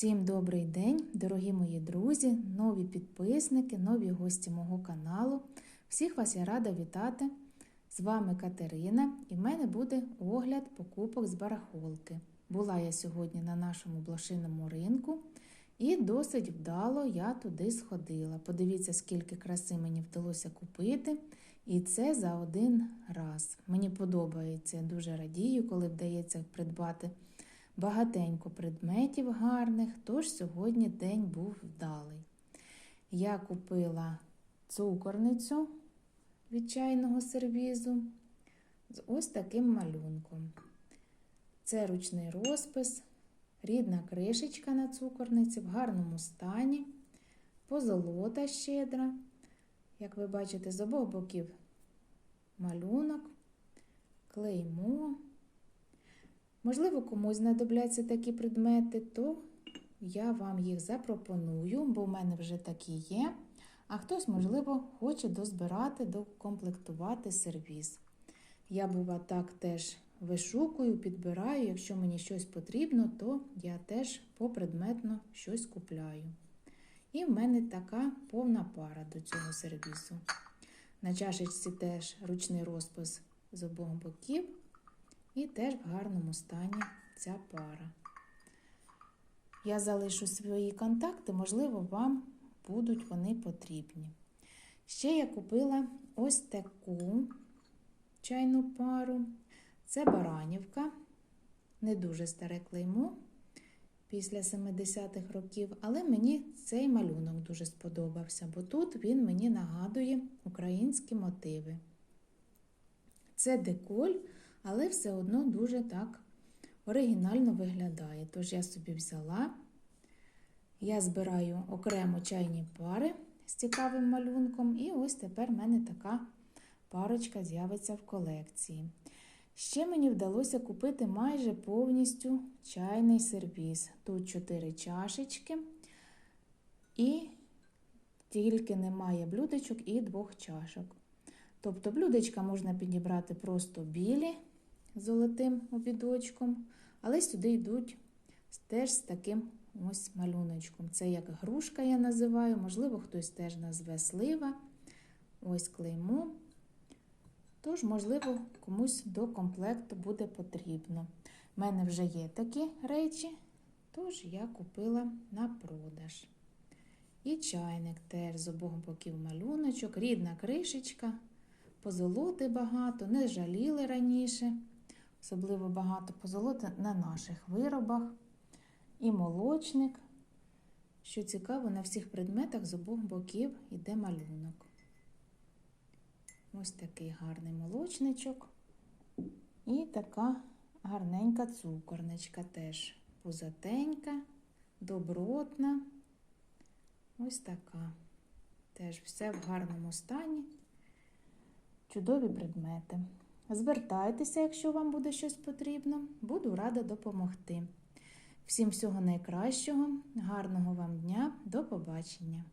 Всім добрий день, дорогі мої друзі, нові підписники, нові гості мого каналу. Всіх вас я рада вітати. З вами Катерина і в мене буде огляд покупок з барахолки. Була я сьогодні на нашому блошиному ринку і досить вдало я туди сходила. Подивіться, скільки краси мені вдалося купити. І це за один раз. Мені подобається, дуже радію, коли вдається придбати багатенько предметів гарних, тож сьогодні день був вдалий. Я купила цукорницю від чайного сервізу з ось таким малюнком. Це ручний розпис, рідна кришечка на цукорниці в гарному стані, позолота щедра. Як ви бачите, з обох боків малюнок, клеймо. Можливо, комусь знадобляться такі предмети, то я вам їх запропоную, бо в мене вже такі є. А хтось, можливо, хоче дозбирати, докомплектувати сервіз. Я, бува, так теж вишукую, підбираю. Якщо мені щось потрібно, то я теж попредметно щось купляю. І в мене така повна пара до цього сервізу. На чашечці теж ручний розпис з обох боків. І теж в гарному стані ця пара. Я залишу свої контакти, можливо, вам будуть вони потрібні. Ще я купила ось таку чайну пару. Це баранівка, не дуже старе клеймо після 70-х років, але мені цей малюнок дуже сподобався, бо тут він мені нагадує українські мотиви. Це деколь але все одно дуже так оригінально виглядає. Тож я собі взяла, я збираю окремо чайні пари з цікавим малюнком, і ось тепер в мене така парочка з'явиться в колекції. Ще мені вдалося купити майже повністю чайний сервіз. Тут 4 чашечки, і тільки немає блюдечок і двох чашок. Тобто блюдечка можна підібрати просто білі, золотим обідочком, але сюди йдуть теж з таким ось малюночком. Це як грушка я називаю, можливо, хтось теж назве слива. Ось клеймо. Тож, можливо, комусь до комплекту буде потрібно. У мене вже є такі речі, тож я купила на продаж. І чайник теж з обох боків малюночок, рідна кришечка, позолоти багато, не жаліли раніше особливо багато позолоти на наших виробах. І молочник. Що цікаво, на всіх предметах з обох боків йде малюнок. Ось такий гарний молочничок. І така гарненька цукорничка теж пузатенька, добротна. Ось така. Теж все в гарному стані. Чудові предмети. Звертайтеся, якщо вам буде щось потрібно, буду рада допомогти. Всім всього найкращого, гарного вам дня, до побачення!